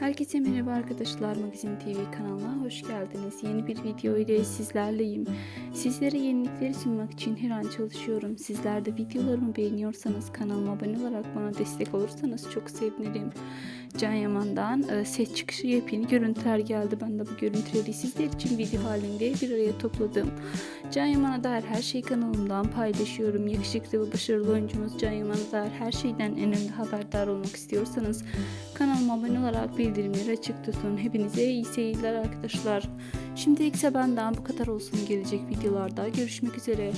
Herkese merhaba arkadaşlar Magazin TV kanalına hoş geldiniz. Yeni bir video ile sizlerleyim. Sizlere yenilikleri sunmak için her an çalışıyorum. Sizler de videolarımı beğeniyorsanız kanalıma abone olarak bana destek olursanız çok sevinirim. Can Yaman'dan e, set çıkışı yepyeni görüntüler geldi. Ben de bu görüntüleri sizler için video halinde bir araya topladım. Can Yaman'a dair her şeyi kanalımdan paylaşıyorum. Yakışıklı ve başarılı oyuncumuz Can Yaman'a dair her şeyden en önemli haberdar olmak istiyorsanız kanalıma abone olarak bildirimleri açık tutun. Hepinize iyi seyirler arkadaşlar. Şimdilik ise benden bu kadar olsun. Gelecek videolarda görüşmek üzere.